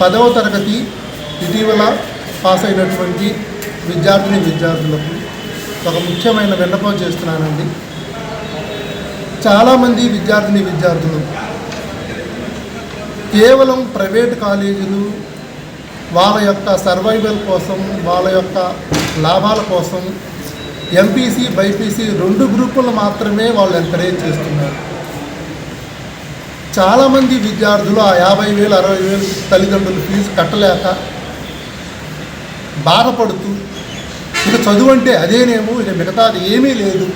పదవ తరగతి ఇటీవల పాస్ అయినటువంటి విద్యార్థిని విద్యార్థులకు ఒక ముఖ్యమైన విన్నపం చేస్తున్నానండి. చాలామంది విద్యార్థిని విద్యార్థులు కేవలం ప్రైవేట్ కాలేజీలు వాళ్ళ యొక్క సర్వైవల్ కోసం వాళ్ళ యొక్క లాభాల కోసం ఎంపీసీ బైపీసీ రెండు గ్రూపులు మాత్రమే వాళ్ళు ఎంకరేజ్ చేస్తున్నారు. చాలామంది విద్యార్థులు ఆ యాభై వేలు అరవై వేలు తల్లిదండ్రులు ఫీజు కట్టలేక బాధపడుతూ ఇక చదువు అంటే అదేనేమో ఇక మిగతాది ఏమీ లేదు.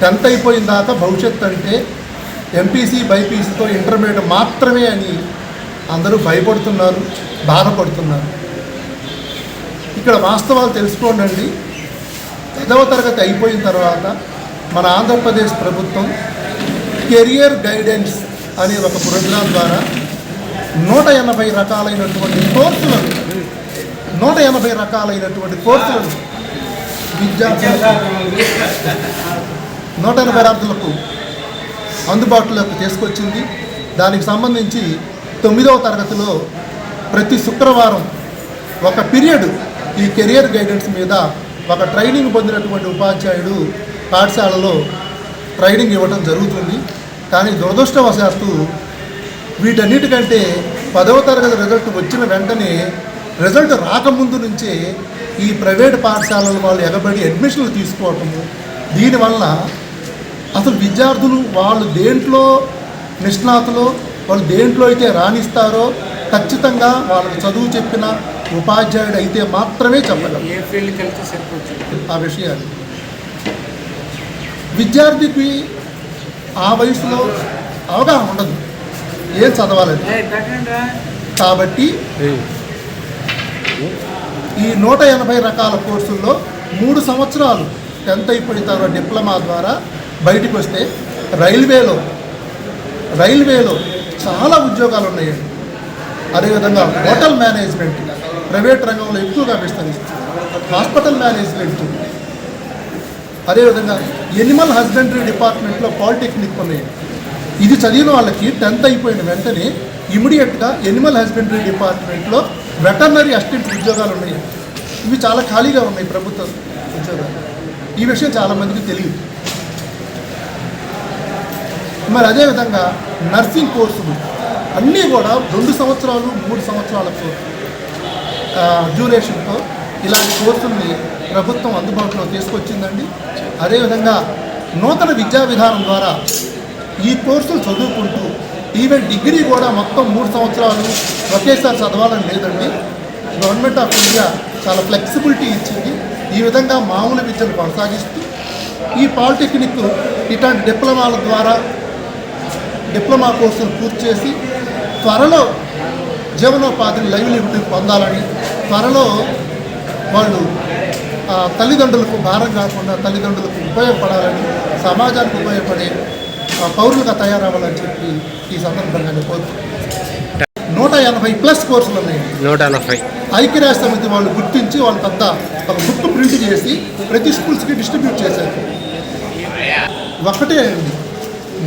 టెన్త్ అయిపోయిన తర్వాత భవిష్యత్తు అంటే ఎంపీసీ బైపీసీతో ఇంటర్మీడియట్ మాత్రమే అని అందరూ భయపడుతున్నారు బాధపడుతున్నారు. ఇక్కడ వాస్తవాలు తెలుసుకోండి పదవ తరగతి అయిపోయిన తర్వాత మన ఆంధ్రప్రదేశ్ ప్రభుత్వం కెరియర్ గైడెన్స్ అనే ఒక ప్రోగ్రాం ద్వారా నూట ఎనభై రకాలైనటువంటి కోర్సులను నూట ఎనభై రకాలైనటువంటి కోర్సులను విద్యార్థులకు నూట ఎనభై రాత్రులకు అందుబాటులోకి తీసుకొచ్చింది. దానికి సంబంధించి తొమ్మిదవ తరగతిలో ప్రతి శుక్రవారం ఒక పీరియడ్ ఈ కెరియర్ గైడెన్స్ మీద ఒక ట్రైనింగ్ పొందినటువంటి ఉపాధ్యాయుడు పాఠశాలలో ట్రైనింగ్ ఇవ్వడం జరుగుతుంది. కానీ దురదృష్టవశాత్తు వీటన్నిటికంటే పదవ తరగతి రిజల్ట్ వచ్చిన వెంటనే రిజల్ట్ రాకముందు నుంచే ఈ ప్రైవేట్ పాఠశాలల వాళ్ళు ఎగబడి అడ్మిషన్లు తీసుకోవటము. దీనివల్ల అసలు విద్యార్థులు వాళ్ళు దేంట్లో నిష్ణాతులో వాళ్ళు దేంట్లో అయితే రాణిస్తారో ఖచ్చితంగా వాళ్ళకి చదువు చెప్పిన ఉపాధ్యాయుడు అయితే మాత్రమే సరిపోతుంది? ఆ విషయాలు. విద్యార్థికి ఆ వయసులో అవగాహన ఉండదు. ఏం చదవాలని? కాబట్టి ఈ నూట ఎనభై రకాల కోర్సుల్లో మూడు సంవత్సరాలు టెన్త్ అయిపోయిన తర్వాత డిప్లొమా ద్వారా బయటికి వస్తే రైల్వేలో రైల్వేలో చాలా ఉద్యోగాలు ఉన్నాయండి అదేవిధంగా హోటల్ మేనేజ్మెంట్ ప్రైవేట్ రంగంలో ఎక్కువగా విస్తరిస్తుంది. హాస్పిటల్ మేనేజ్మెంట్ అదేవిధంగా ఎనిమల్ హస్బెండరీ డిపార్ట్మెంట్లో పాలిటెక్నిక్ ఉన్నాయి ఇది చదివిన వాళ్ళకి టెన్త్ అయిపోయిన వెంటనే ఇమీడియట్గా ఎనిమల్ హస్బెండరీ డిపార్ట్మెంట్లో వెటర్నరీ అసిస్టెంట్ ఉద్యోగాలు ఉన్నాయి. ఇవి చాలా ఖాళీగా ఉన్నాయి ప్రభుత్వ ఉద్యోగాలు. ఈ విషయం చాలామందికి తెలియదు. మరి అదేవిధంగా నర్సింగ్ కోర్సులు అన్నీ కూడా రెండు సంవత్సరాలు మూడు సంవత్సరాలకు డ్యూరేషన్తో ఇలాంటి కోర్సుల్ని ప్రభుత్వం అందుబాటులో తీసుకొచ్చిందండి. అదేవిధంగా నూతన విద్యా విధానం ద్వారా ఈ కోర్సులు చదువుకుంటూ ఈవెన్ డిగ్రీ కూడా మొత్తం మూడు సంవత్సరాలు ఒకేసారి చదవాలని లేదండి. గవర్నమెంట్ ఆఫ్ ఇండియా చాలా ఫ్లెక్సిబిలిటీ ఇచ్చింది. ఈ విధంగా మామూలు విద్యను కొనసాగిస్తూ ఈ పాలిటెక్నిక్ ఇట్లాంటి డిప్లొమాల ద్వారా డిప్లొమా కోర్సులు పూర్తి చేసి త్వరలో జీవనోపాధిని లైవ్లీహుడ్ పొందాలని త్వరలో వాళ్ళు తల్లిదండ్రులకు భారం కాకుండా తల్లిదండ్రులకు ఉపయోగపడాలని సమాజానికి ఉపయోగపడే పౌరులుగా తయారవ్వాలని చెప్పి ఈ సందర్భంగా నేను నూట ఎనభై ప్లస్ కోర్సులు ఉన్నాయి. నూట ఎనభై. ఐక్యరాజ్య సమితి వాళ్ళు గుర్తించి వాళ్ళ పెద్ద ఒక బుక్ ప్రింట్ చేసి ప్రతి స్కూల్స్కి డిస్ట్రిబ్యూట్ చేశారు. ఒకటే అండి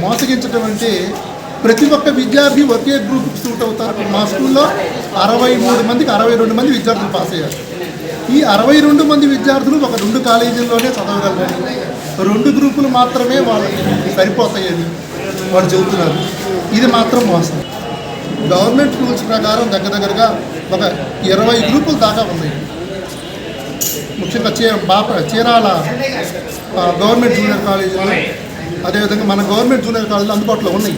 మోసగించడం అంటే ప్రతి ఒక్క విద్యార్థి ఒకే గ్రూప్కి సూట్ అవుతారు. మా స్కూల్లో అరవై మూడు మందికి అరవై రెండు మంది విద్యార్థులు పాస్ అయ్యారు. ఈ అరవై రెండు మంది విద్యార్థులు ఒక రెండు కాలేజీల్లోనే చదవగలరు రెండు గ్రూపులు మాత్రమే వాళ్ళకి సరిపోతాయని వాళ్ళు చెబుతున్నారు. ఇది మాత్రం మోసం గవర్నమెంట్ రూల్స్ ప్రకారం దగ్గర దగ్గరగా ఒక ఇరవై గ్రూపులు దాకా ఉన్నాయి. ముఖ్యంగా చీ బాప చీరాల గవర్నమెంట్ జూనియర్ కాలేజీలో అదేవిధంగా మన గవర్నమెంట్ జూనియర్ కాలేజీలో అందుబాటులో ఉన్నాయి.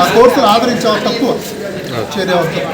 ఆ కోర్సులు ఆదరించేవారు తక్కువ చేరే తక్కువ.